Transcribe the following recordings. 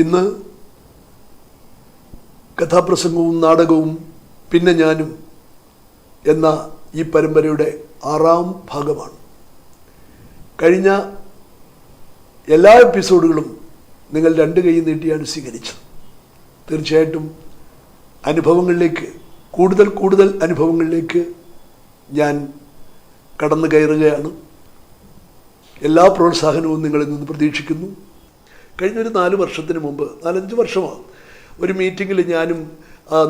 ഇന്ന് കഥാപ്രസംഗവും നാടകവും പിന്നെ ഞാനും എന്ന ഈ പരമ്പരയുടെ ആറാം ഭാഗമാണ്. കഴിഞ്ഞ എല്ലാ എപ്പിസോഡുകളും നിങ്ങൾ രണ്ട് കൈ നീട്ടിയാണ് സ്വീകരിച്ചത്. തീർച്ചയായിട്ടും അനുഭവങ്ങളിലേക്ക് കൂടുതൽ കൂടുതൽ അനുഭവങ്ങളിലേക്ക് ഞാൻ കടന്നു കയറുകയാണ്. എല്ലാ പ്രോത്സാഹനവും നിങ്ങളിൽ നിന്ന് പ്രതീക്ഷിക്കുന്നു. കഴിഞ്ഞൊരു നാല് വർഷത്തിന് മുമ്പ് നാലഞ്ച് വർഷമാണ് ഒരു മീറ്റിങ്ങിൽ ഞാനും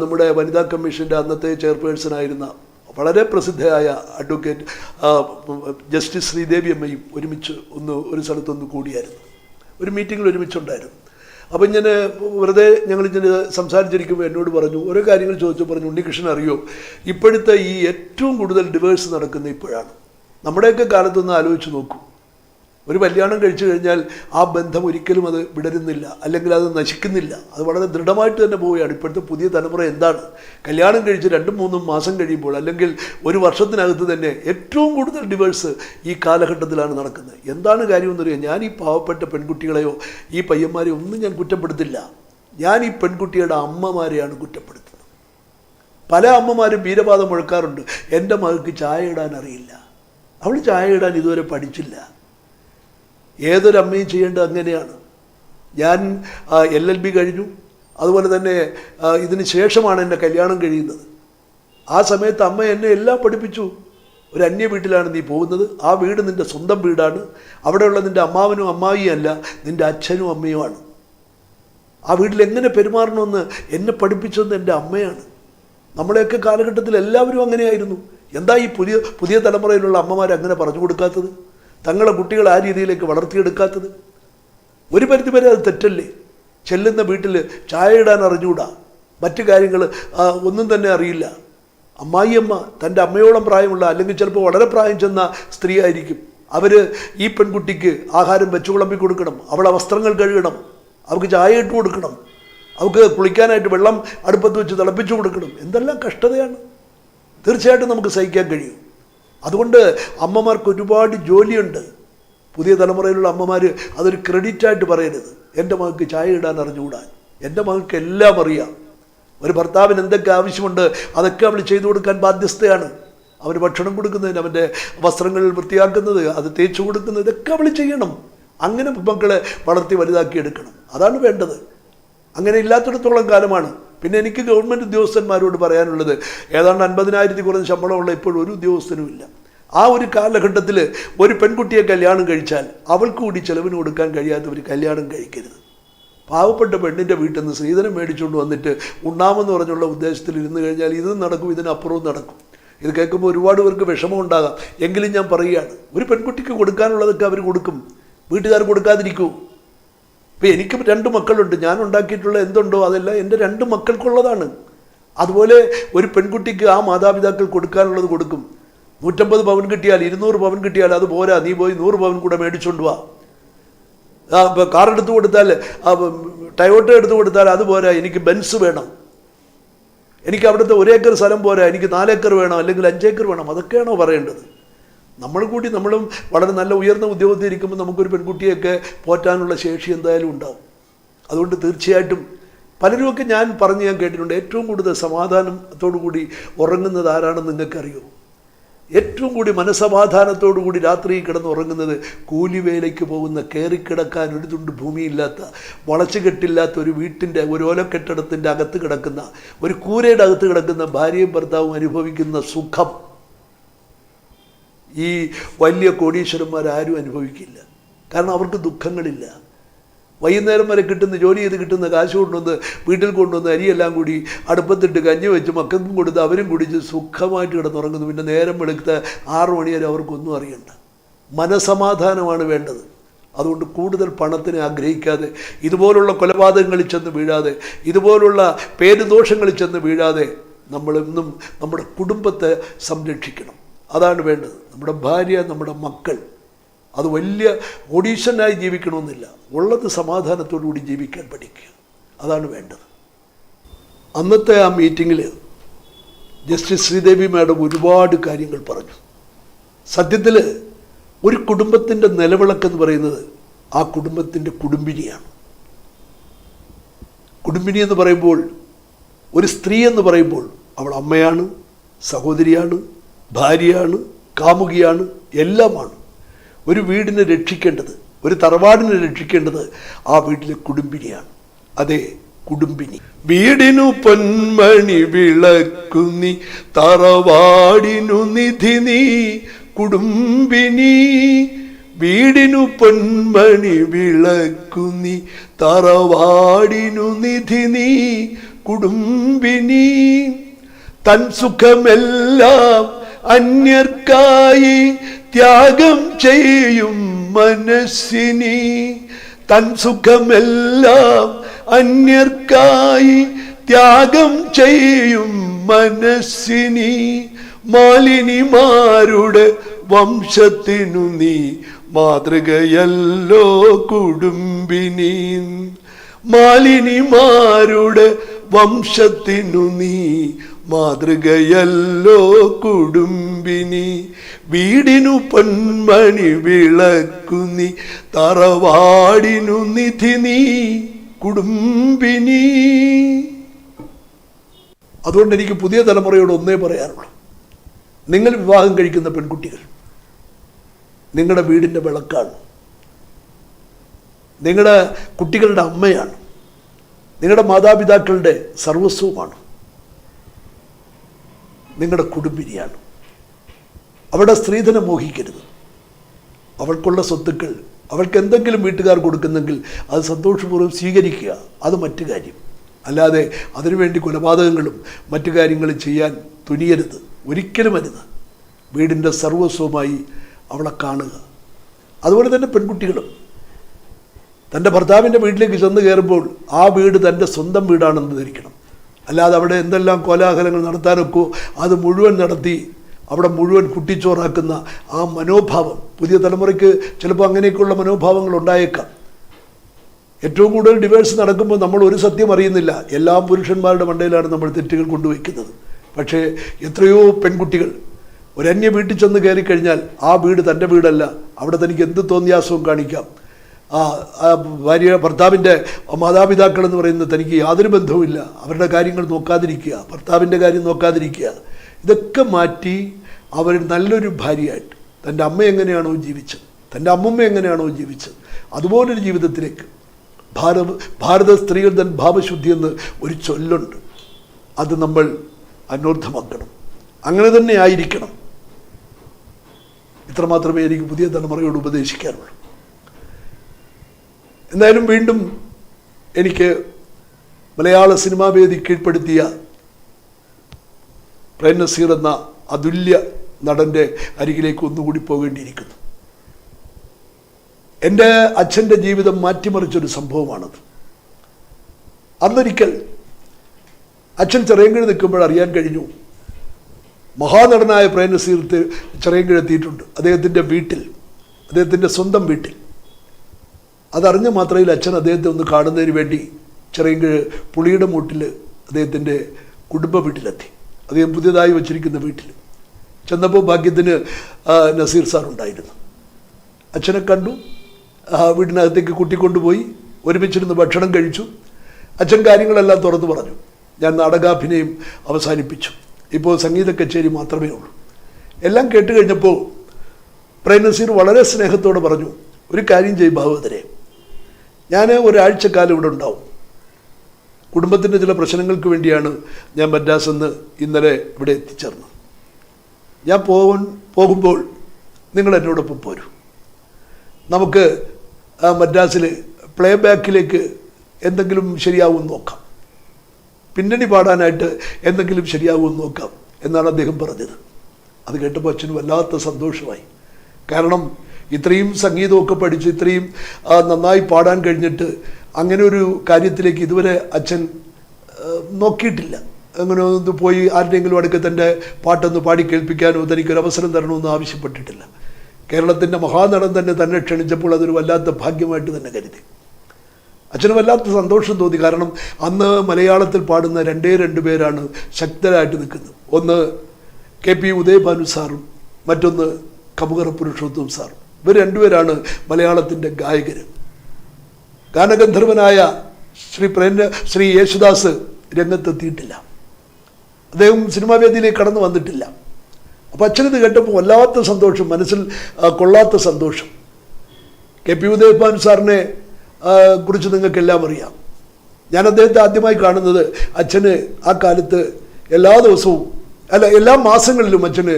നമ്മുടെ വനിതാ കമ്മീഷന്റെ അന്നത്തെ ചെയർപേഴ്സണായിരുന്ന വളരെ പ്രസിദ്ധയായ അഡ്വക്കേറ്റ് ജസ്റ്റിസ് ശ്രീദേവി അമ്മയും ഒരുമിച്ച് ഒന്ന് ഒരു സ്ഥലത്തൊന്ന് കൂടിയായിരുന്നു. ഒരു മീറ്റിങ്ങിൽ ഒരുമിച്ചുണ്ടായിരുന്നു. അപ്പം ഞാൻ വെറുതെ ഞങ്ങളിങ്ങനെ സംസാരിച്ചിരിക്കുമ്പോൾ എന്നോട് പറഞ്ഞു ഓരോ കാര്യങ്ങൾ ചോദിച്ചു പറഞ്ഞു ഉണ്ണികൃഷ്ണൻ അറിയോ? ഇപ്പോഴത്തെ ഈ ഏറ്റവും കൂടുതൽ ഡിവേഴ്സ് നടക്കുന്ന ഇപ്പോഴാണ്. നമ്മുടെയൊക്കെ കാലത്തൊന്ന് ആലോചിച്ച് നോക്കൂ. ഒരു കല്യാണം കഴിച്ചു കഴിഞ്ഞാൽ ആ ബന്ധം ഒരിക്കലും അത് വിടരുന്നില്ല അല്ലെങ്കിൽ അത് നശിക്കുന്നില്ല. അത് വളരെ ദൃഢമായിട്ട് തന്നെ പോവുകയാണ്. ഇപ്പോഴത്തെ പുതിയ തലമുറ എന്താണ്? കല്യാണം കഴിച്ച് രണ്ടും മൂന്നും മാസം കഴിയുമ്പോൾ അല്ലെങ്കിൽ ഒരു വർഷത്തിനകത്ത് തന്നെ ഏറ്റവും കൂടുതൽ ഡിവേഴ്സ് ഈ കാലഘട്ടത്തിലാണ് നടക്കുന്നത്. എന്താണ് കാര്യമെന്നറിയാം ഞാൻ ഈ പാവപ്പെട്ട പെൺകുട്ടികളെയോ ഈ പയ്യന്മാരെയോ ഒന്നും ഞാൻ കുറ്റപ്പെടുത്തില്ല. ഞാൻ ഈ പെൺകുട്ടിയുടെ അമ്മമാരെയാണ് കുറ്റപ്പെടുത്തുന്നത്. പല അമ്മമാരും വീരവാദം മുഴക്കാറുണ്ട്. എന്റെ മകൾക്ക് ചായ ഇടാൻ അറിയില്ല. അവൾ ചായ ഇടാൻ ഇതുവരെ പഠിച്ചില്ല. ഏതൊരമ്മയും ചെയ്യേണ്ടത് അങ്ങനെയാണ്. ഞാൻ എൽ എൽ ബി കഴിഞ്ഞു. അതുപോലെ തന്നെ ഇതിന് ശേഷമാണ് എന്റെ കല്യാണം കഴിയുന്നത്. ആ സമയത്ത് അമ്മ എന്നെ എല്ലാം പഠിപ്പിച്ചു. ഒരു അന്യ വീട്ടിലാണ് നീ പോകുന്നത്. ആ വീട് നിന്റെ സ്വന്തം വീടാണ്. അവിടെയുള്ള നിന്റെ അമ്മാവനും അമ്മായിയും അല്ല നിന്റെ അച്ഛനും അമ്മയുമാണ് ആ വീട്ടിൽ എങ്ങനെ പെരുമാറണമെന്ന് എന്നെ പഠിപ്പിച്ചത് എന്റെ അമ്മയാണ്. നമ്മളെയൊക്കെ കാലഘട്ടത്തിൽ എല്ലാവരും അങ്ങനെയായിരുന്നു. എന്താ ഈ പുതിയ പുതിയ തലമുറയിലുള്ള അമ്മമാർ അങ്ങനെ പറഞ്ഞു കൊടുക്കാത്തത്? തങ്ങളെ കുട്ടികൾ ആ രീതിയിലേക്ക് വളർത്തിയെടുക്കാത്തത്? ഒരു പരിധിവരെ അത് തെറ്റല്ലേ? ചെല്ലുന്ന വീട്ടിൽ ചായ ഇടാൻ അറിഞ്ഞുകൂടാ? മറ്റു കാര്യങ്ങൾ ഒന്നും തന്നെ അറിയില്ല. അമ്മായിയമ്മ തന്റെ അമ്മയോളം പ്രായമുള്ള അല്ലെങ്കിൽ ചിലപ്പോൾ വളരെ പ്രായം ചെന്ന സ്ത്രീ ആയിരിക്കും അവർ ഈ പെൺകുട്ടിക്ക് ആഹാരം വെച്ചു വിളമ്പി കൊടുക്കണം. അവളെ വസ്ത്രങ്ങൾ കഴുകണം. അവൾക്ക് ചായ ഇട്ട് കൊടുക്കണം. അവൾക്ക് കുളിക്കാനായിട്ട് വെള്ളം അടുപ്പത്ത് വെച്ച് തിളപ്പിച്ചു കൊടുക്കണം. എന്തെല്ലാം കഷ്ടതയാണ്. തീർച്ചയായിട്ടും നമുക്ക് സഹിക്കാൻ കഴിയും. അതുകൊണ്ട് അമ്മമാർക്ക് ഒരുപാട് ജോലിയുണ്ട്. പുതിയ തലമുറയിലുള്ള അമ്മമാർ അതൊരു ക്രെഡിറ്റായിട്ട് പറയരുത്. എന്റെ മകൾക്ക് ചായ ഇടാൻ അറിഞ്ഞുകൂടാ? എന്റെ മകൾക്ക് എല്ലാം അറിയാം. ഒരു ഭർത്താവിന് എന്തൊക്കെ ആവശ്യമുണ്ട് അതൊക്കെ അവൾ ചെയ്തു കൊടുക്കാൻ ബാധ്യസ്ഥയാണ്. അവന് ഭക്ഷണം കൊടുക്കുന്നതിന് അവന്റെ വസ്ത്രങ്ങൾ വൃത്തിയാക്കുന്നത് അത് തേച്ചു കൊടുക്കുന്നത് ഇതൊക്കെ അവൾ ചെയ്യണം. അങ്ങനെ മക്കളെ വളർത്തി വലുതാക്കി എടുക്കണം അതാണ് വേണ്ടത്. അങ്ങനെ ഇല്ലാത്തിടത്തോളം കാലമാണ്. പിന്നെ എനിക്ക് ഗവൺമെന്റ് ഉദ്യോഗസ്ഥന്മാരോട് പറയാനുള്ളത് ഏതാണ്ട് അൻപതിനായിരത്തി കുറഞ്ഞ ശമ്പളമുള്ള ഇപ്പോൾ ഒരു ഉദ്യോഗസ്ഥനും ഇല്ല. ആ ഒരു കാലഘട്ടത്തിൽ ഒരു പെൺകുട്ടിയെ കല്യാണം കഴിച്ചാൽ അവൾക്ക് കൂടി ചെലവിന് കൊടുക്കാൻ കഴിയാത്തവർ കല്യാണം കഴിക്കരുത്. പാവപ്പെട്ട പെണ്ണിന്റെ വീട്ടിൽ നിന്ന് സ്ത്രീധനം മേടിച്ചുകൊണ്ട് വന്നിട്ട് ഉണ്ണാമെന്ന് പറഞ്ഞുള്ള ഉദ്ദേശത്തിൽ ഇരുന്ന് കഴിഞ്ഞാൽ ഇതും നടക്കും ഇതിനപ്പുറവും നടക്കും. ഇത് കേൾക്കുമ്പോൾ ഒരുപാട് പേർക്ക് വിഷമം ഉണ്ടാകാം. എങ്കിലും ഞാൻ പറയുകയാണ് ഒരു പെൺകുട്ടിക്ക് കൊടുക്കാനുള്ളതൊക്കെ അവർ കൊടുക്കും. വീട്ടുകാർ കൊടുക്കാതിരിക്കൂ. ഇപ്പം എനിക്ക് രണ്ട് മക്കളുണ്ട്. ഞാൻ ഉണ്ടാക്കിയിട്ടുള്ള എന്തുണ്ടോ അതെല്ലാം എന്റെ രണ്ട് മക്കൾക്കുള്ളതാണ്. അതുപോലെ ഒരു പെൺകുട്ടിക്ക് ആ മാതാപിതാക്കൾ കൊടുക്കാനുള്ളത് കൊടുക്കും. നൂറ്റമ്പത് പവൻ കിട്ടിയാൽ ഇരുന്നൂറ് പവൻ കിട്ടിയാൽ അത് പോരാ. നീ പോയി നൂറ് പവൻ കൂടെ മേടിച്ചുകൊണ്ട് വാ. കാർ എടുത്തു കൊടുത്താൽ ടയോട്ട എടുത്തു കൊടുത്താൽ അത് പോരാ. എനിക്ക് ബെൻസ് വേണം. എനിക്ക് അവിടുത്തെ ഒരേക്കർ സ്ഥലം പോരാ. എനിക്ക് നാലേക്കർ വേണം അല്ലെങ്കിൽ അഞ്ചേക്കർ വേണം. അതൊക്കെയാണോ പറയേണ്ടത്? നമ്മൾ കൂടി നമ്മളും വളരെ നല്ല ഉയർന്ന ഉദ്യോഗത്തിൽ ഇരിക്കുമ്പോൾ നമുക്കൊരു പെൺകുട്ടിയൊക്കെ പോറ്റാനുള്ള ശേഷി എന്തായാലും ഉണ്ടാവും. അതുകൊണ്ട് തീർച്ചയായിട്ടും പലരുമൊക്കെ ഞാൻ പറഞ്ഞ് ഞാൻ കേട്ടിട്ടുണ്ട് ഏറ്റവും കൂടുതൽ സമാധാനത്തോടു കൂടി ഉറങ്ങുന്നത് ആരാണെന്ന് നിങ്ങൾക്കറിയോ? ഏറ്റവും കൂടി മനസമാധാനത്തോടു കൂടി രാത്രി കിടന്ന് ഉറങ്ങുന്നത് കൂലിവേലയ്ക്ക് പോകുന്ന കയറിക്കിടക്കാൻ ഒരു തുണ്ട് ഭൂമിയില്ലാത്ത വളച്ചു കെട്ടില്ലാത്ത ഒരു വീട്ടിന്റെ ഒരു ഓലക്കെട്ടിടത്തിന്റെ അകത്ത് കിടക്കുന്ന ഒരു കൂരയുടെ അകത്ത് കിടക്കുന്ന ഭാര്യയും ഭർത്താവും അനുഭവിക്കുന്ന സുഖം. ഈ വലിയ കോടീശ്വരന്മാരാരും അനുഭവിക്കില്ല. കാരണം അവർക്ക് ദുഃഖങ്ങളില്ല. വൈകുന്നേരം വരെ കിട്ടുന്ന ജോലി ചെയ്ത് കിട്ടുന്ന കാശ് കൊണ്ടുവന്ന് വീട്ടിൽ കൊണ്ടുവന്ന് അരിയെല്ലാം കൂടി അടുപ്പത്തിട്ട് കഞ്ഞി വെച്ച് മക്കൾക്കും കൊടുത്ത് അവരും കുടിച്ച് സുഖമായിട്ട് കിടന്നുറങ്ങുന്നു. പിന്നെ നേരം വെളുത്ത ആറ് മണി വരെ അവർക്കൊന്നും അറിയണ്ട. മനസമാധാനമാണ് വേണ്ടത്. അതുകൊണ്ട് കൂടുതൽ പണത്തിനെ ആഗ്രഹിക്കാതെ ഇതുപോലുള്ള കൊലപാതകങ്ങളിൽ ചെന്ന് വീഴാതെ ഇതുപോലുള്ള പേരുദോഷങ്ങളിൽ ചെന്ന് വീഴാതെ നമ്മളെന്നും നമ്മുടെ കുടുംബത്തെ സംരക്ഷിക്കണം. അതാണ് വേണ്ടത്. നമ്മുടെ ഭാര്യ നമ്മുടെ മക്കൾ അത് വലിയ ഒഡീഷനായി ജീവിക്കണമെന്നില്ല. ഉള്ളത് സമാധാനത്തോടു കൂടി ജീവിക്കാൻ പഠിക്കുക. അതാണ് വേണ്ടത്. അന്നത്തെ ആ മീറ്റിങ്ങിൽ ജസ്റ്റിസ് ശ്രീദേവി മാഡം ഒരുപാട് കാര്യങ്ങൾ പറഞ്ഞു. സത്യത്തിൽ ഒരു കുടുംബത്തിന്റെ നിലവിളക്കെന്ന് പറയുന്നത് ആ കുടുംബത്തിന്റെ കുടുംബിനിയാണ്. കുടുംബിനി എന്ന് പറയുമ്പോൾ ഒരു സ്ത്രീ എന്ന് പറയുമ്പോൾ അവൾ അമ്മയാണ് സഹോദരിയാണ് ഭാര്യയാണ് കാമുകിയാണ് എല്ലാമാണ്. ഒരു വീടിനെ രക്ഷിക്കേണ്ടത് ഒരു തറവാടിനെ രക്ഷിക്കേണ്ടത് ആ വീട്ടിലെ കുടുംബിനിയാണ്. അതെ കുടുംബിനി. വീടിനു പൊന്മണി വിളക്കുന്നി തറവാടിനു നിധി നീ കുടുംബിനി. വീടിനു പൊന്മണി വിളക്കുന്നി തറവാടിനു നിധി നീ കുടുംബിനി. തൻ സുഖമെല്ലാം അന്യർക്കായി ത്യാഗം ചെയ്യും മനസ്സിനി. തൻ സുഖമെല്ലാം അന്യർക്കായി ത്യാഗം ചെയ്യും മനസ്സിനി. മാലിനിമാരുടെ വംശത്തിനു നീ മാതൃകയല്ലോ കുടുംബിനി. മാലിനിമാരുടെ വംശത്തിനു നീ മാതൃകയല്ലോ കുടുംബിനി വീടിനു പൊന്മണി വിളക്കുന്നി തറവാടിനു നിധി നീ കുടുംബിനി. അതുകൊണ്ട് എനിക്ക് പുതിയ തലമുറയോട് ഒന്നേ പറയാനുള്ളൂ. നിങ്ങൾ വിവാഹം കഴിക്കുന്ന പെൺകുട്ടികൾ നിങ്ങളുടെ വീടിന്റെ വിളക്കാണ്. നിങ്ങളുടെ കുട്ടികളുടെ അമ്മയാണ്. നിങ്ങളുടെ മാതാപിതാക്കളുടെ സർവസ്വമാണ് നിങ്ങളുടെ കുടുംബിനിയാണ് അവിടെ സ്ത്രീധനം മോഹിക്കരുത്. അവൾക്കുള്ള സ്വത്തുക്കൾ അവൾക്ക് എന്തെങ്കിലും വീട്ടുകാർ കൊടുക്കുന്നെങ്കിൽ അത് സന്തോഷപൂർവം സ്വീകരിക്കുക. അത് മറ്റു കാര്യം. അല്ലാതെ അതിനുവേണ്ടി കൊലപാതകങ്ങളും മറ്റു കാര്യങ്ങളും ചെയ്യാൻ തുനിയരുത്. ഒരിക്കലും അരുത്. വീടിന്റെ സർവസ്വമായി അവളെ കാണുക. അതുപോലെ തന്നെ പെൺകുട്ടികളും. തന്റെ ഭർത്താവിന്റെ വീട്ടിലേക്ക് ചെന്ന് കയറുമ്പോൾ ആ വീട് തന്റെ സ്വന്തം വീടാണെന്ന് ധരിക്കണം. അല്ലാതെ അവിടെ എന്തെല്ലാം കോലാഹലങ്ങൾ നടത്താനൊക്കെ അത് മുഴുവൻ നടത്തി അവിടെ മുഴുവൻ കുട്ടിച്ചോറാക്കുന്ന ആ മനോഭാവം. പുതിയ തലമുറയ്ക്ക് ചിലപ്പോൾ അങ്ങനെയൊക്കെയുള്ള മനോഭാവങ്ങൾ ഉണ്ടായേക്കാം. ഏറ്റവും കൂടുതൽ ഡിവേഴ്സ് നടക്കുമ്പോൾ നമ്മൾ ഒരു സത്യം അറിയുന്നില്ല. എല്ലാ പുരുഷന്മാരുടെ മണ്ടയിലാണ് നമ്മൾ തെറ്റുകൾ കൊണ്ടുവയ്ക്കുന്നത്. പക്ഷേ എത്രയോ പെൺകുട്ടികൾ ഒരന്യ വീട്ടിൽ ചെന്ന് കയറിക്കഴിഞ്ഞാൽ ആ വീട് തന്റെ വീടല്ല. അവിടെ തനിക്ക് എന്ത് തോന്നിയാസവും കാണിക്കാം. ഭാര്യ ഭർത്താവിന്റെ മാതാപിതാക്കൾ എന്ന് പറയുന്നത് തനിക്ക് യാതൊരു ബന്ധവുമില്ല. അവരുടെ കാര്യങ്ങൾ നോക്കാതിരിക്കുക ഭർത്താവിന്റെ കാര്യം നോക്കാതിരിക്കുക. ഇതൊക്കെ മാറ്റി അവർ നല്ലൊരു ഭാര്യയായിട്ട്. തന്റെ അമ്മ എങ്ങനെയാണോ ജീവിച്ചത്? തന്റെ അമ്മമ്മ എങ്ങനെയാണോ ജീവിച്ചത്? അതുപോലൊരു ജീവിതത്തിലേക്ക്. ഭാരത ഭാരത സ്ത്രീകൾ തൻ ഭാവശുദ്ധി എന്ന് ഒരു ചൊല്ലുണ്ട്. അത് നമ്മൾ അനൂർദ്ധമാക്കണം അങ്ങനെ തന്നെ ആയിരിക്കണം. ഇത്രമാത്രമേ എനിക്ക് പുതിയ തലമുറയോട് ഉപദേശിക്കാനുള്ളൂ. എന്തായാലും വീണ്ടും എനിക്ക് മലയാള സിനിമാ വേദി കീഴ്പ്പെടുത്തിയ പ്രേം നസീർ എന്ന അതുല്യ നടന്റെ അരികിലേക്ക് ഒന്നുകൂടി പോകേണ്ടിയിരിക്കുന്നു. എന്റെ അച്ഛന്റെ ജീവിതം മാറ്റിമറിച്ചൊരു സംഭവമാണത്. അന്നൊരിക്കൽ അച്ഛൻ ചെറിയങ്കിഴ് നിൽക്കുമ്പോൾ അറിയാൻ കഴിഞ്ഞു മഹാനടനായ പ്രേം നസീർ ചെറിയങ്കിഴ് എത്തിയിട്ടുണ്ട്. അദ്ദേഹത്തിന്റെ വീട്ടിൽ അദ്ദേഹത്തിന്റെ സ്വന്തം വീട്ടിൽ. അതറിഞ്ഞ മാത്രയിൽ അച്ഛൻ അദ്ദേഹത്തെ ഒന്ന് കാണുന്നതിന് വേണ്ടി ചെറിയ പുളിയുടെ മൂട്ടിൽ അദ്ദേഹത്തിന്റെ കുടുംബ വീട്ടിലെത്തി. അദ്ദേഹം പുതിയതായി വച്ചിരിക്കുന്ന വീട്ടിൽ ചെന്നപ്പോൾ ഭാഗ്യത്തിന് നസീർ സാർ ഉണ്ടായിരുന്നു. അച്ഛനെ കണ്ടു ആ, വീടിനകത്തേക്ക് കൂട്ടിക്കൊണ്ടുപോയി ഒരുമിച്ചിരുന്ന് ഭക്ഷണം കഴിച്ചു. അച്ഛൻ കാര്യങ്ങളെല്ലാം തുറന്നു പറഞ്ഞു. ഞാൻ നാടകാഭിനയം അവസാനിപ്പിച്ചു. ഇപ്പോൾ സംഗീത കച്ചേരി മാത്രമേ ഉള്ളൂ. എല്ലാം കേട്ട് കഴിഞ്ഞപ്പോൾ പ്രേം നസീർ വളരെ സ്നേഹത്തോടെ പറഞ്ഞു ഒരു കാര്യം ചെയ്യും ഭാഗവതരെ ഞാൻ ഒരാഴ്ചക്കാലം ഇവിടെ ഉണ്ടാവും. കുടുംബത്തിന്റെ ചില പ്രശ്നങ്ങൾക്ക് വേണ്ടിയാണ് ഞാൻ മദ്രാസ് എന്ന് ഇന്നലെ ഇവിടെ എത്തിച്ചേർന്നത്. ഞാൻ പോകാൻ പോകുമ്പോൾ നിങ്ങൾ എന്നോടൊപ്പം പോരൂ. നമുക്ക് ആ മദ്രാസിൽ പ്ലേ ബാക്കിലേക്ക് എന്തെങ്കിലും ശരിയാവും നോക്കാം. പിന്നണി പാടാനായിട്ട് എന്തെങ്കിലും ശരിയാവും നോക്കാം എന്നാണ് അദ്ദേഹം പറഞ്ഞത്. അത് കേട്ടപ്പോൾ അച്ഛന് വല്ലാത്ത സന്തോഷമായി. കാരണം ഇത്രയും സംഗീതമൊക്കെ പഠിച്ച് ഇത്രയും നന്നായി പാടാൻ കഴിഞ്ഞിട്ട് അങ്ങനെ ഒരു കാര്യത്തിലേക്ക് ഇതുവരെ അച്ഛൻ നോക്കിയിട്ടില്ല. അങ്ങനെ ഒന്ന് പോയി ആരുടെയെങ്കിലും അടുക്ക തന്റെ പാട്ടൊന്ന് പാടി കേൾപ്പിക്കാനോ തനിക്കൊരു അവസരം തരണമെന്ന് ആവശ്യപ്പെട്ടിട്ടില്ല. കേരളത്തിന്റെ മഹാനടൻ തന്നെ തന്നെ ക്ഷണിച്ചപ്പോൾ അതൊരു വല്ലാത്ത ഭാഗ്യമായിട്ട് തന്നെ കരുതി. അച്ഛന് വല്ലാത്ത സന്തോഷം തോന്നി. കാരണം അന്ന് മലയാളത്തിൽ പാടുന്ന രണ്ടേ രണ്ട് പേരാണ് ശക്തരായിട്ട് നിൽക്കുന്നത്. ഒന്ന് കെ പി ഉദയഭാനു സാറും മറ്റൊന്ന് കമുകറ പുരുഷോത്തം സാറും. ഇവർ രണ്ടുപേരാണ് മലയാളത്തിന്റെ ഗായകർ. ഗാനഗന്ധർവനായ ശ്രീ പ്രേംന ശ്രീ യേശുദാസ് രംഗത്തെത്തിയിട്ടില്ല. അദ്ദേഹം സിനിമാ വേദിയിലേക്ക് കടന്നു വന്നിട്ടില്ല. അപ്പോൾ അച്ഛനത് കേട്ടപ്പോൾ വല്ലാത്ത സന്തോഷം മനസ്സിൽ കൊള്ളാത്ത സന്തോഷം. കെ പി ഉദയഭാൻ സാറിനെ കുറിച്ച് നിങ്ങൾക്കെല്ലാം അറിയാം. ഞാൻ അദ്ദേഹത്തെ ആദ്യമായി കാണുന്നത് അച്ഛന് ആ കാലത്ത് എല്ലാ ദിവസവും അല്ല എല്ലാ മാസങ്ങളിലും അച്ഛന്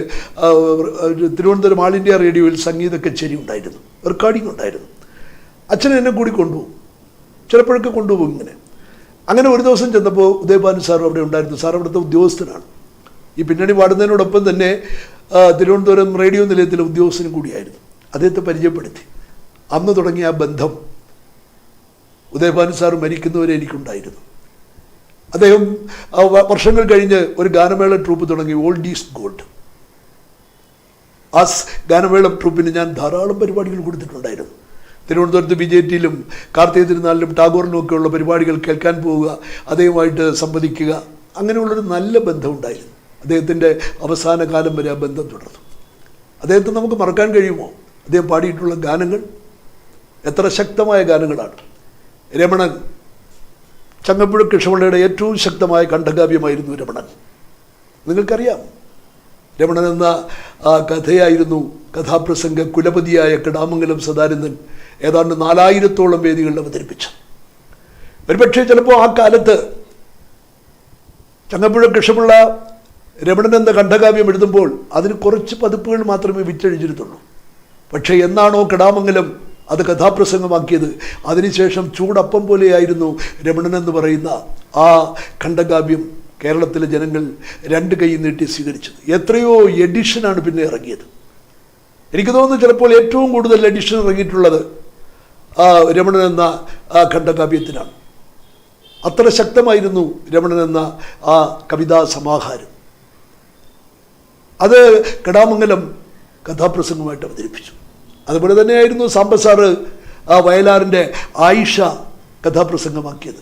തിരുവനന്തപുരം ആൾ ഇന്ത്യ റേഡിയോയിൽ സംഗീത കച്ചേരി ഉണ്ടായിരുന്നു റെക്കോർഡിംഗ് ഉണ്ടായിരുന്നു. അച്ഛൻ എന്നെ കൂടി കൊണ്ടുപോകും. ചിലപ്പോഴൊക്കെ കൊണ്ടുപോകും ഇങ്ങനെ. അങ്ങനെ ഒരു ദിവസം ചെന്നപ്പോൾ ഉദയഭാനു സാർ അവിടെ ഉണ്ടായിരുന്നു. സാർ അവിടുത്തെ ഉദ്യോഗസ്ഥനാണ്. ഈ പിന്നണി പാടുന്നതിനോടൊപ്പം തന്നെ തിരുവനന്തപുരം റേഡിയോ നിലയത്തിലെ ഉദ്യോഗസ്ഥനും കൂടിയായിരുന്നു. അദ്ദേഹത്തെ പരിചയപ്പെടുത്തി. അന്ന് തുടങ്ങിയ ആ ബന്ധം ഉദയഭാനു സാർ മരിക്കുന്നവരെ എനിക്കുണ്ടായിരുന്നു. അദ്ദേഹം വർഷങ്ങൾ കഴിഞ്ഞ് ഒരു ഗാനമേള ട്രൂപ്പ് തുടങ്ങി ഓൾഡ് ഈസ് ഗോൾഡ് ആ ഗാനമേള ട്രൂപ്പിന് ഞാൻ ധാരാളം പരിപാടികൾ കൊടുത്തിട്ടുണ്ടായിരുന്നു. തിരുവനന്തപുരത്ത് ബി ജെ ടിയിലും കാർത്തിക തിരുനാളിലും ടാഗോറിനും ഒക്കെയുള്ള പരിപാടികൾ കേൾക്കാൻ പോവുക അദ്ദേഹവുമായിട്ട് സംവദിക്കുക അങ്ങനെയുള്ളൊരു നല്ല ബന്ധം ഉണ്ടായിരുന്നു അദ്ദേഹത്തിന്റെ അവസാന കാലം വരെ ആ ബന്ധം തുടർന്നു. അദ്ദേഹത്തെ നമുക്ക് മറക്കാൻ കഴിയുമോ? അദ്ദേഹം പാടിയിട്ടുള്ള ഗാനങ്ങൾ എത്ര ശക്തമായ ഗാനങ്ങളാണ്. രമണൻ ചങ്ങമ്പുഴ കൃഷ്ണപിള്ളയുടെ ഏറ്റവും ശക്തമായ കണ്ഠകാവ്യമായിരുന്നു രമണൻ. നിങ്ങൾക്കറിയാം രമണൻ എന്ന കഥയായിരുന്നു കഥാപ്രസംഗ കുലപതിയായ കിടാമംഗലം സദാനന്ദൻ ഏതാണ്ട് നാലായിരത്തോളം വേദികളിൽ അവതരിപ്പിച്ചു ഒരുപക്ഷെ ചിലപ്പോൾ ആ കാലത്ത് ചങ്ങമ്പുഴ കൃഷ്ണപിള്ള രമണൻ എന്ന കണ്ഠകാവ്യം എഴുതുമ്പോൾ അതിന് കുറച്ച് പതിപ്പുകൾ മാത്രമേ വിറ്റഴിഞ്ഞിരുന്നുള്ളൂ. പക്ഷേ എന്നാണോ കിടാമംഗലം അത് കഥാപ്രസംഗമാക്കിയത്. അതിനുശേഷം ചൂടപ്പം പോലെയായിരുന്നു രമണൻ എന്ന് പറയുന്ന ആ ഖണ്ഡകാവ്യം കേരളത്തിലെ ജനങ്ങൾ രണ്ട് കൈ നീട്ടി സ്വീകരിച്ചത്. എത്രയോ എഡിഷനാണ് പിന്നെ ഇറങ്ങിയത്. എനിക്ക് തോന്നുന്നു ചിലപ്പോൾ ഏറ്റവും കൂടുതൽ എഡിഷൻ ഇറങ്ങിയിട്ടുള്ളത് ആ രമണൻ എന്ന ഖണ്ഡകാവ്യത്തിനാണ്. അത്ര ശക്തമായിരുന്നു രമണൻ എന്ന ആ കവിതാ സമാഹാരം. അത് കടാമംഗലം കഥാപ്രസംഗമായിട്ട് അവതരിപ്പിച്ചു. അതുപോലെ തന്നെയായിരുന്നു സാമ്പസാറ് ആ വയലാറിന്റെ ആയിഷ കഥാപ്രസംഗമാക്കിയത്.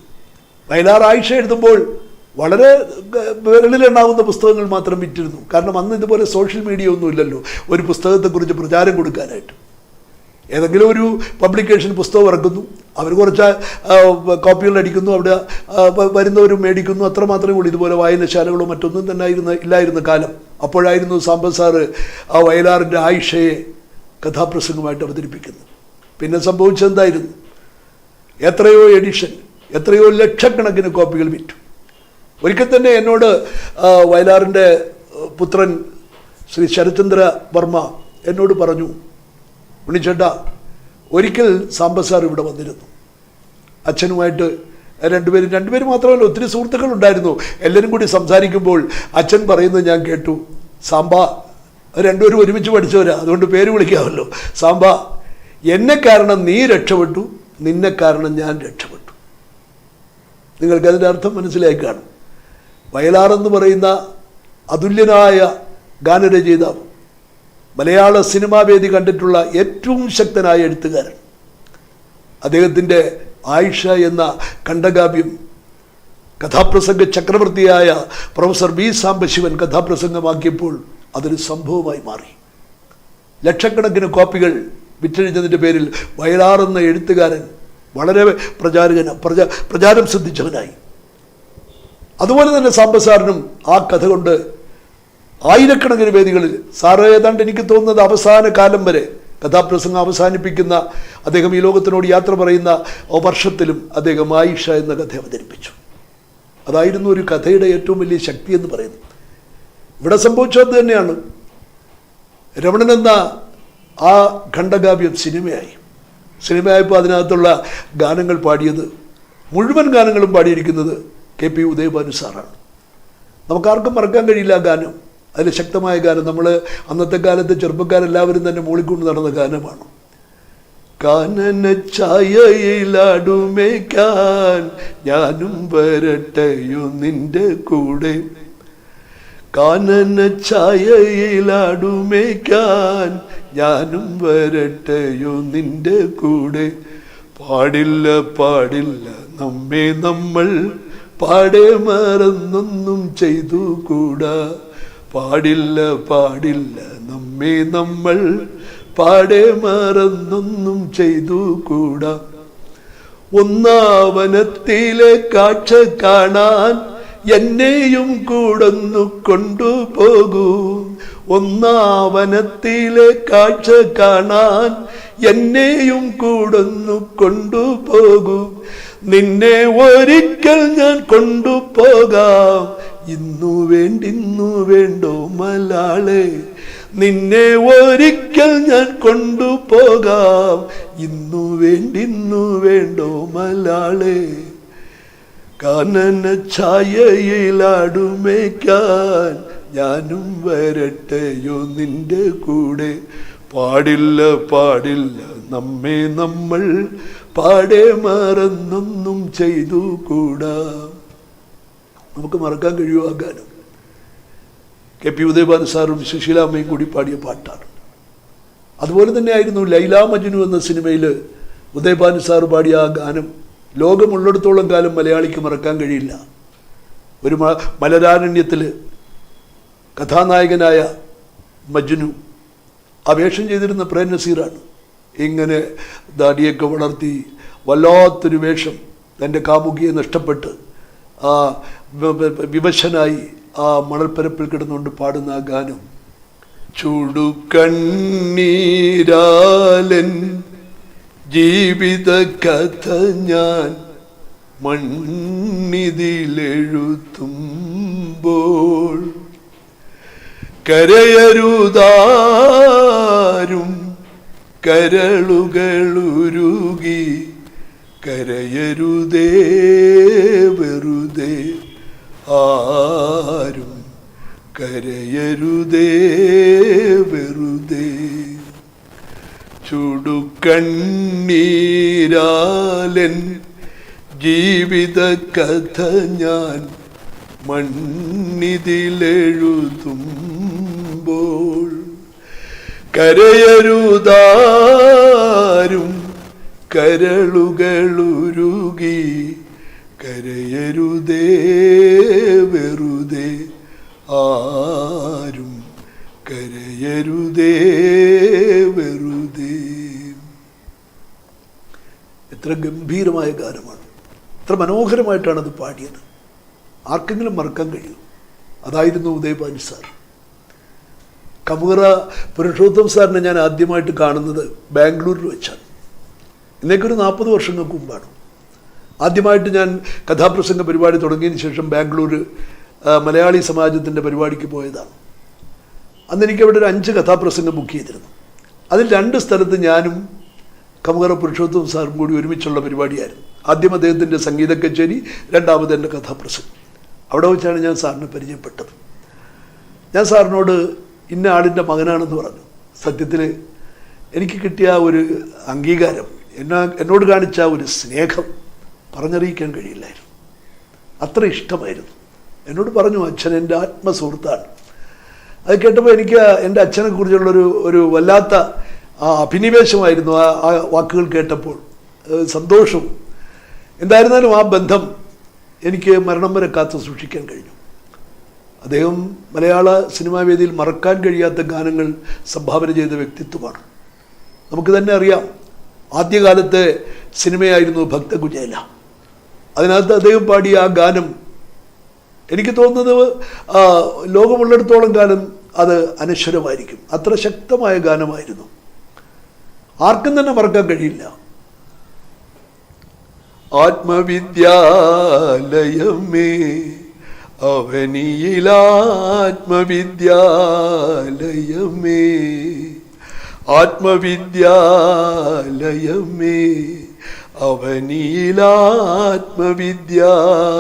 വയലാർ ആയിഷ എഴുതുമ്പോൾ വളരെ വിരളിലെണ്ണാവുന്ന പുസ്തകങ്ങൾ മാത്രം വിറ്റിരുന്നു. കാരണം അന്ന് ഇതുപോലെ സോഷ്യൽ മീഡിയ ഒന്നും ഇല്ലല്ലോ. ഒരു പുസ്തകത്തെക്കുറിച്ച് പ്രചാരം കൊടുക്കാനായിട്ട്. ഏതെങ്കിലും ഒരു പബ്ലിക്കേഷൻ പുസ്തകം ഇറക്കുന്നു. അവർ കുറച്ച് കോപ്പികൾ അടിക്കുന്നു. അവിടെ വരുന്നവരും മേടിക്കുന്നു. അത്ര മാത്രമേ ഉള്ളൂ. ഇതുപോലെ വായനശാലകളോ മറ്റൊന്നും തന്നെ ആയിരുന്ന ഇല്ലായിരുന്ന കാലം. അപ്പോഴായിരുന്നു സാമ്പത് ആ വയലാറിന്റെ ആയിഷയെ കഥാപ്രസംഗമായിട്ട് അവതരിപ്പിക്കുന്നു. പിന്നെ സംഭവിച്ചെന്തായിരുന്നു എത്രയോ എഡിഷൻ എത്രയോ ലക്ഷക്കണക്കിന് കോപ്പികൾ വിറ്റു. ഒരിക്കൽ തന്നെ എന്നോട് വയലാറിന്റെ പുത്രൻ ശ്രീ ശരത്ചന്ദ്ര വർമ്മ എന്നോട് പറഞ്ഞു ഉണ്ണിച്ചേട്ട ഒരിക്കൽ സാമ്പസാർ ഇവിടെ വന്നിരുന്നു. അച്ഛനുമായിട്ട് രണ്ടുപേരും രണ്ടുപേരും മാത്രമല്ല ഒത്തിരി സുഹൃത്തുക്കളുണ്ടായിരുന്നു. എല്ലാവരും കൂടി സംസാരിക്കുമ്പോൾ അച്ഛൻ പറയുന്നത് ഞാൻ കേട്ടു. സാമ്പ രണ്ടുപേരും ഒരുമിച്ച് പഠിച്ചവരാ. അതുകൊണ്ട് പേര് വിളിക്കാമല്ലോ. സാമ്പ എന്നെ കാരണം നീ രക്ഷപ്പെട്ടു നിന്നെ കാരണം ഞാൻ രക്ഷപ്പെട്ടു. നിങ്ങൾക്ക് അതിന്റെ അർത്ഥം മനസ്സിലായി കാണും. വയലാറെന്ന് പറയുന്ന അതുല്യനായ ഗാനരചയിതാവ്. മലയാള സിനിമാ വേദി കണ്ടിട്ടുള്ള ഏറ്റവും ശക്തനായ എഴുത്തുകാരൻ. അദ്ദേഹത്തിന്റെ ആയിഷ എന്ന കണ്ടകാവ്യം കഥാപ്രസംഗ ചക്രവർത്തിയായ പ്രൊഫസർ ബി സാംബശിവൻ കഥാപ്രസംഗമാക്കിയപ്പോൾ അതൊരു സംഭവമായി മാറി. ലക്ഷക്കണക്കിന് കോപ്പികൾ വിറ്റഴിഞ്ഞതിന്റെ പേരിൽ വയലാറെന്ന എഴുത്തുകാരൻ വളരെ പ്രചാരകൻ പ്രചാ പ്രചാരം സിദ്ധിച്ചവനായി. അതുപോലെ തന്നെ സാമ്പസാറിനും ആ കഥ കൊണ്ട് ആയിരക്കണക്കിന് വേദികളിൽ സാറ് ഏതാണ്ട് എനിക്ക് തോന്നുന്നത് അവസാന കാലം വരെ കഥാപ്രസംഗം അവസാനിപ്പിക്കുന്ന അദ്ദേഹം ഈ ലോകത്തിനോട് യാത്ര പറയുന്ന വർഷത്തിലും അദ്ദേഹം ആയിഷ എന്ന കഥ അവതരിപ്പിച്ചു. അതായിരുന്നു ഒരു കഥയുടെ ഏറ്റവും വലിയ ശക്തി എന്ന് പറയുന്നത്. ഇവിടെ സംഭവിച്ചത് തന്നെയാണ്. രമണൻ എന്ന ആ ഖണ്ഡകാവ്യം സിനിമയായി. സിനിമയായപ്പോൾ അതിനകത്തുള്ള ഗാനങ്ങൾ പാടിയത് മുഴുവൻ ഗാനങ്ങളും പാടിയിരിക്കുന്നത് കെ പി ഉദയഭാനു സാറാണ്. നമുക്കാർക്കും മറക്കാൻ കഴിയില്ല ആ ഗാനം. അതിൽ ശക്തമായ ഗാനം നമ്മൾ അന്നത്തെ കാലത്ത് ചെറുപ്പക്കാരെല്ലാവരും തന്നെ മൂളിക്കൊണ്ട് നടന്ന ഗാനമാണ്. കാനന ചായയിലാടുമേക്കാൻ ഞാനും വരട്ടെയോ നിന്റെ കൂടെ. കാനന ഛായയിലാടുമേക്കാൻ ഞാനും വരട്ടെയോ നിന്റെ കൂടെ? പാടില്ല പാടില്ല നമ്മെ നമ്മൾ പാടെ മറന്നൊന്നും ചെയ്തു കൂടാ. പാടില്ല പാടില്ല നമ്മെ നമ്മൾ പാടെ മറന്നൊന്നും ചെയ്തു കൂടാ. ഒന്നാവനത്തിലെ കാഴ്ച കാണാൻ എന്നെയും കൂടൊന്നു കൊണ്ടുപോകൂ ഒന്നാവനത്തിലെ കാഴ്ച കാണാൻ എന്നെയും കൂടൊന്നു കൊണ്ടുപോകൂ നിന്നെ ഒരിക്കൽ ഞാൻ കൊണ്ടുപോകാം ഇന്നു വേണ്ടിന്നു വേണ്ടോ മലാളെ? നിന്നെ ഒരിക്കൽ ഞാൻ കൊണ്ടുപോകാം ഇന്നു വേണ്ടിന്നു വേണ്ടോ മലാളെ? കാനന ഛായയിലാടുമേക്കാൻ ഞാനും വരട്ടെയോ നിന്റെ കൂടെ? പാടില്ല പാടില്ല നമ്മെ നമ്മൾ പാടെ മറന്നൊന്നും ചെയ്തു കൂടാ. നമുക്ക് മറക്കാൻ കഴിയുമോ ആ ഗാനം കെ പി ഉദയഭാൻ സാറും സുശീലാമ്മയും കൂടി പാടിയ പാട്ടാണ്. അതുപോലെ തന്നെ ആയിരുന്നു ലൈല മജ്നു എന്ന സിനിമയിൽ ഉദയഭാൻ സാർ പാടിയ ആ ഗാനം. ലോകമുള്ളിടത്തോളം കാലം മലയാളിക്ക് മറക്കാൻ കഴിയില്ല. ഒരു മലരാരണ്യത്തിൽ കഥാനായകനായ മജ്നു അപേക്ഷം ചെയ്തിരുന്ന പ്രേം നസീറാണ് ഇങ്ങനെ ദാടിയൊക്കെ വളർത്തി വല്ലാത്തൊരു വേഷം തന്റെ കാമുകിയെ നഷ്ടപ്പെട്ട് ആ വിവശനായി ആ മണൽപ്പരപ്പിൽ കിടന്നുകൊണ്ട് പാടുന്ന ആ ഗാനം. ചുടുകണ്ണീരാലൻ ജീവിത കഥ ഞാൻ മണ്ണിതിലെഴുത്തുമ്പോൾ കരയരുതാരും കരളുകളുരുകി കരയരുതേ വെറുതെ ആരും ചുടുകണ്ണീരാലൻ ജീവിത കഥ ഞാൻ മണ്ണിതിലെഴുതുമ്പോൾ കരയരുതാരും കരളുകളുരുകി കരയരുതേ വെറുതെ ആരും കരയരുതേ വെറുതെ എത്ര ഗംഭീരമായ ഗാനമാണ് എത്ര മനോഹരമായിട്ടാണ് അത് പാടിയത്. ആർക്കെങ്കിലും മറക്കാൻ കഴിയും. അതായിരുന്നു ഉദയപാനി സാർ. കമുകറ പുരുഷോത്തം സാറിനെ ഞാൻ ആദ്യമായിട്ട് കാണുന്നത് ബാംഗ്ലൂരിൽ വെച്ചാണ്. ഇന്നേക്കൊരു നാൽപ്പത് വർഷങ്ങൾക്ക് മുമ്പാണ്. ആദ്യമായിട്ട് ഞാൻ കഥാപ്രസംഗ പരിപാടി തുടങ്ങിയതിന് ശേഷം ബാംഗ്ലൂർ മലയാളി സമാജത്തിന്റെ പരിപാടിക്ക് പോയതാണ്. അന്ന് എനിക്ക് അവിടെ ഒരു അഞ്ച് കഥാപ്രസംഗം ബുക്ക് ചെയ്തിരുന്നു. അതിൽ രണ്ട് സ്ഥലത്ത് ഞാനും കമുകറ പുരുഷോത്തം സാറും കൂടി ഒരുമിച്ചുള്ള പരിപാടിയായിരുന്നു. ആദ്യം അദ്ദേഹത്തിന്റെ സംഗീത കച്ചേരി രണ്ടാമത് എന്റെ കഥാപ്രസംഗം. അവിടെ വെച്ചാണ് ഞാൻ സാറിനെ പരിചയപ്പെട്ടത്. ഞാൻ സാറിനോട് ഇന്ന ആളിന്റെ മകനാണെന്ന് പറഞ്ഞു. സത്യത്തിൽ എനിക്ക് കിട്ടിയ ഒരു അംഗീകാരം എന്നാ എന്നോട് കാണിച്ച ഒരു സ്നേഹം പറഞ്ഞറിയിക്കാൻ കഴിയില്ലായിരുന്നു. അത്ര ഇഷ്ടമായിരുന്നു. എന്നോട് പറഞ്ഞു അച്ഛൻ എന്റെ ആത്മസുഹൃത്താണ്. അത് കേട്ടപ്പോൾ എനിക്ക് എന്റെ അച്ഛനെ കുറിച്ചുള്ളൊരു ഒരു വല്ലാത്ത ആ അഭിനിവേശമായിരുന്നു ആ ആ വാക്കുകൾ കേട്ടപ്പോൾ. സന്തോഷവും. എന്തായിരുന്നാലും ആ ബന്ധം എനിക്ക് മരണം വരെ കാത്തു സൂക്ഷിക്കാൻ കഴിഞ്ഞു. അദ്ദേഹം മലയാള സിനിമാ വേദിയിൽ മറക്കാൻ കഴിയാത്ത ഗാനങ്ങൾ സംഭാവന ചെയ്ത വ്യക്തിത്വമാണ്. നമുക്ക് തന്നെ അറിയാം ആദ്യകാലത്തെ സിനിമയായിരുന്നു ഭക്തകുചേല. അതിനകത്ത് അദ്ദേഹം പാടിയ ആ ഗാനം എനിക്ക് തോന്നുന്നത് ലോകമുള്ളിടത്തോളം കാലം അത് അനശ്വരമായിരിക്കും. അത്ര ശക്തമായ ഗാനമായിരുന്നു. ആർക്കും തന്നെ മറക്കാൻ കഴിയില്ല. ആത്മവിദ്യാലയമേ അവനിയിലാത്മവിദ്യാലയമേ ആത്മവിദ്യാലയമേ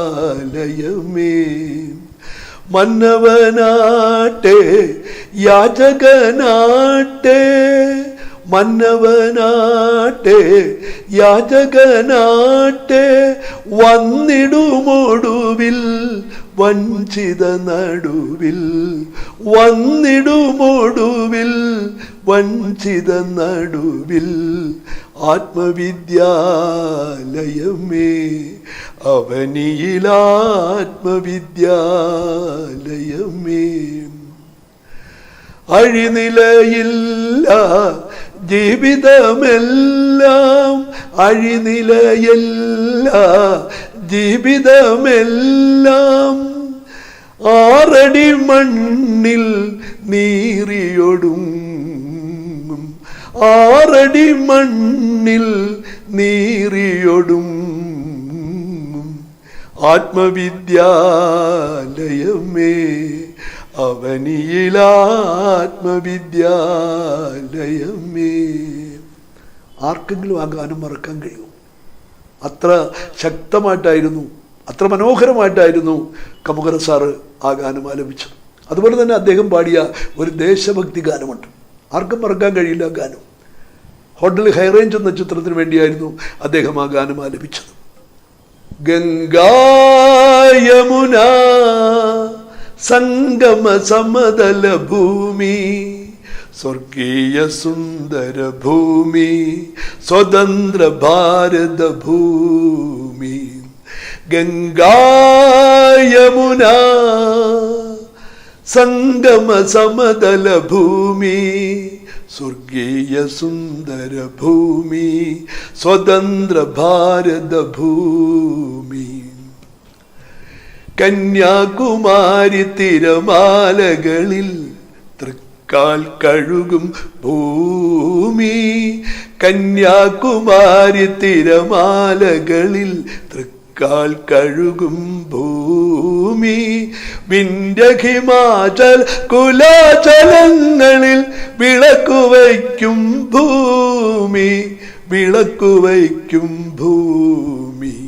അവനിയിലാത്മവിദ്യാലയമേ മന്നവനാട്ടെ യാചകനാട്ടെ മന്നവനാട്ടെ യാചകനാട്ടെ വന്നിടുമൊടുവിൽ വഞ്ചിത നടുവിൽ വന്നിടുമൊടുവിൽ വഞ്ചിത നടുവിൽ ആത്മവിദ്യാലയമേ അവനിയിലാത്മവിദ്യാലയമേ അഴിനിലയില്ല ജീവിതമെല്ലാം അഴിനിലയല്ല. ജീവിതമെല്ലാം ആറടി മണ്ണിൽ നീറിയൊടും ആറടി മണ്ണിൽ നീറിയൊടും ആത്മവിദ്യാലയമേ അവനിയിലാത്മവിദ്യാലയമേ. ആർക്കെങ്കിലും ആ ഗാനം മറക്കാൻ കഴിയും അത്ര ശക്തമായിട്ടായിരുന്നു അത്ര മനോഹരമായിട്ടായിരുന്നു കമുകര സാറ് ആ ഗാനം ആലപിച്ചത്. അതുപോലെ തന്നെ അദ്ദേഹം പാടിയ ഒരു ദേശഭക്തി ഗാനമുണ്ട്. ആർക്കും മറക്കാൻ കഴിയില്ല ആ ഗാനം. ഹോട്ടൽ ഹൈറേഞ്ച് എന്ന ചിത്രത്തിന് വേണ്ടിയായിരുന്നു അദ്ദേഹം ആ ഗാനം ആലപിച്ചത്. ഗംഗായമുന സംഗമ സമതല ഭൂമി സ്വർഗീയ സുന്ദര ഭൂമി സ്വതന്ത്ര ഭാരത ഭൂമി. ഗംഗായമുന സംഗമ സമതല ഭൂമി സ്വർഗീയ സുന്ദര ഭൂമി സ്വതന്ത്ര ഭാരത ഭൂമി. കന്യാകുമാരി തിരമാലകളിൽ തൃക്കാൽ കഴുകും ഭൂമി. കന്യാകുമാരി തിരമാലകളിൽ തൃക്കാൽ കഴുകും ഭൂമി. വിന്ധ്യ ഹിമാചൽ കുലാചലങ്ങളിൽ വിളക്കുവയ്ക്കും ഭൂമി. വിളക്കുവയ്ക്കും ഭൂമി.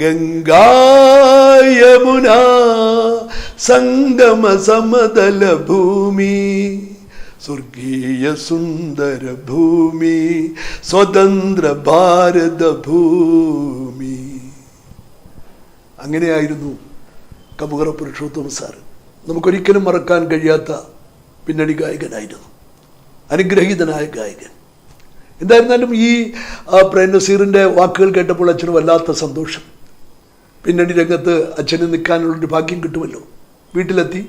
ഗംഗായമുന സംഗമ സമതല ഭൂമി സ്വർഗീയ സുന്ദര ഭൂമി സ്വതന്ത്ര ഭാരത ഭൂമി. അങ്ങനെയായിരുന്നു കമുകറ പുരുഷോത്തമ സാർ. നമുക്കൊരിക്കലും മറക്കാൻ കഴിയാത്ത പിന്നണി ഗായകനായിരുന്നു. അനുഗ്രഹീതനായ ഗായകൻ. എന്തായിരുന്നാലും ഈ പ്രേംനസീറിന്റെ പ്രേം നസീറിന്റെ വാക്കുകൾ കേട്ടപ്പോൾ അച്ഛന് വല്ലാത്ത സന്തോഷം. പിന്നണി രംഗത്ത് അച്ഛന് നിൽക്കാനുള്ളൊരു ഭാഗ്യം കിട്ടുമല്ലോ. വീട്ടിലെത്തി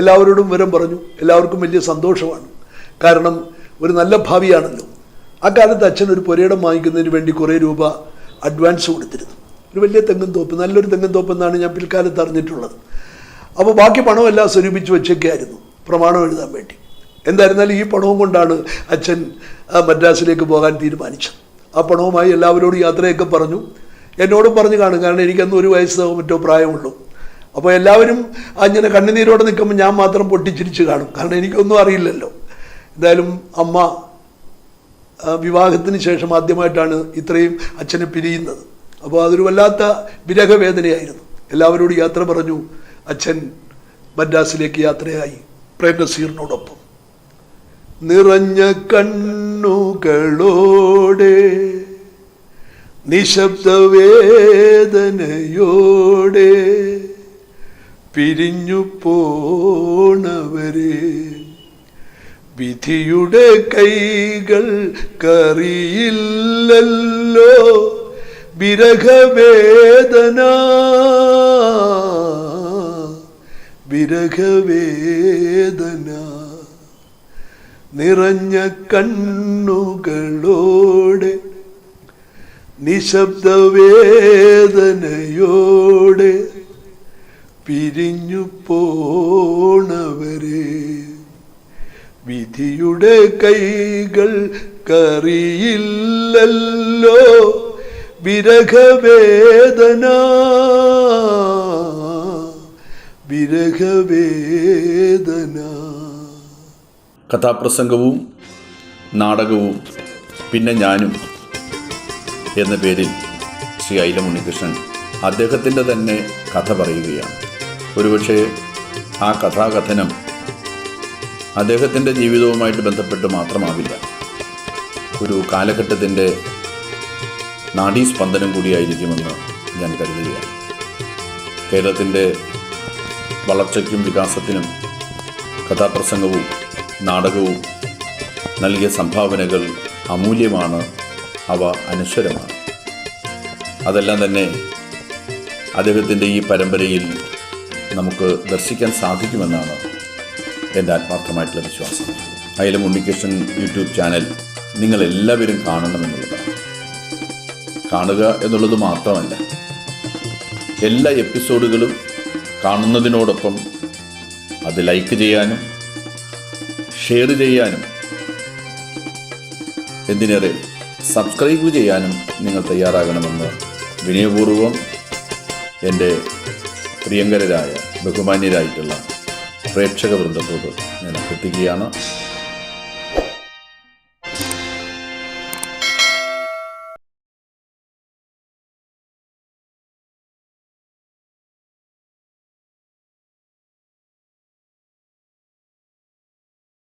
എല്ലാവരോടും വിവരം പറഞ്ഞു എല്ലാവർക്കും വലിയ സന്തോഷമാണ്. കാരണം ഒരു നല്ല ഭാവിയാണല്ലോ. ആ കാലത്ത് അച്ഛൻ ഒരു പുരയിടം വാങ്ങിക്കുന്നതിന് വേണ്ടി കുറേ രൂപ അഡ്വാൻസ് കൊടുത്തിരുന്നു. ഒരു വലിയ തെങ്ങും തോപ്പ് നല്ലൊരു തെങ്ങും തോപ്പ് എന്നാണ് ഞാൻ പിൽക്കാലത്ത് അറിഞ്ഞിട്ടുള്ളത്. അപ്പോൾ ബാക്കി പണമെല്ലാം സ്വരൂപിച്ച് വെച്ചൊക്കെയായിരുന്നു പ്രമാണം എഴുതാൻ വേണ്ടി. എന്തായിരുന്നാലും ഈ പണവും കൊണ്ടാണ് അച്ഛൻ മദ്രാസിലേക്ക് പോകാൻ തീരുമാനിച്ചത്. ആ പണവുമായി എല്ലാവരോടും യാത്രയൊക്കെ പറഞ്ഞു എന്നോടും പറഞ്ഞു കാണും. കാരണം എനിക്കന്ന് ഒരു വയസ്സോ മറ്റോ പ്രായമുള്ളൂ. അപ്പോൾ എല്ലാവരും അങ്ങനെ കണ്ണുനീരോടെ നിൽക്കുമ്പോൾ ഞാൻ മാത്രം പൊട്ടിച്ചിരിച്ച് കാണും. കാരണം എനിക്കൊന്നും അറിയില്ലല്ലോ. എന്തായാലും അമ്മ വിവാഹത്തിന് ശേഷം ആദ്യമായിട്ടാണ് ഇത്രയും അച്ഛനെ പിരിയുന്നത്. അപ്പോൾ അതൊരു വല്ലാത്ത വിരഹവേദനയായിരുന്നു. എല്ലാവരോടും യാത്ര പറഞ്ഞു അച്ഛൻ മദ്രാസിലേക്ക് യാത്രയായി. പ്രേംനസീറിനോടൊപ്പം. നിറഞ്ഞ കണ്ണുകളോടെ നിശബ്ദവേദനയോടെ പിരിഞ്ഞു പോണവരെ. വിധിയുടെ കൈകൾ കറിയില്ലല്ലോ വിരഹവേദന. വിരഹവേദന. നിറഞ്ഞ കണ്ണുകളോടെ നിശബ്ദവേദനയോടെ പിരിഞ്ഞു പോണവരെ. വിധിയുടെ കൈകൾ കറിയില്ലല്ലോ വിരഹവേദന. വിരഹവേദന. കഥാപ്രസംഗവും നാടകവും പിന്നെ ഞാനും. എന്ന പേരിൽ ശ്രീ ഐലം ഉണ്ണികൃഷ്ണൻ അദ്ദേഹത്തിന്റെ തന്നെ കഥ പറയുകയാണ്. ഒരുപക്ഷെ ആ കഥാകഥനം അദ്ദേഹത്തിന്റെ ജീവിതവുമായിട്ട് ബന്ധപ്പെട്ട് മാത്രമാവില്ല. ഒരു കാലഘട്ടത്തിന്റെ നാഡീസ്പന്ദനം കൂടിയായിരിക്കുമെന്ന് ഞാൻ കരുതുകയാണ്. കേരളത്തിന്റെ വളർച്ചയ്ക്കും വികാസത്തിനും കഥാപ്രസംഗവും നാടകവും നൽകിയ സംഭാവനകൾ അമൂല്യമാണ് അവ അനശ്വരമാണ്. അതെല്ലാം തന്നെ അദ്ദേഹത്തിന്റെ ഈ പരമ്പരയിൽ നമുക്ക് ദർശിക്കാൻ സാധിക്കുമെന്നാണ് എന്റെ ആത്മാർത്ഥമായിട്ടുള്ള വിശ്വാസം. അയലം ഉണ്ണികൃഷ്ണൻ യൂട്യൂബ് ചാനൽ നിങ്ങളെല്ലാവരും കാണണമെന്നുള്ളതാണ് കാണുക എന്നുള്ളത് മാത്രമല്ല എല്ലാ എപ്പിസോഡുകളും കാണുന്നതിനോടൊപ്പം അത് ലൈക്ക് ചെയ്യാനും ഷെയർ ചെയ്യാനും എന്തിനേറെ സബ്സ്ക്രൈബ് ചെയ്യാനും നിങ്ങൾ തയ്യാറാകണമെന്ന് വിനയപൂർവം എന്റെ പ്രിയങ്കരരായ ബഹുമാന്യരായിട്ടുള്ള പ്രേക്ഷക വൃന്ദത്തോട് ഞാൻ അഭ്യർത്ഥിക്കുകയാണ്.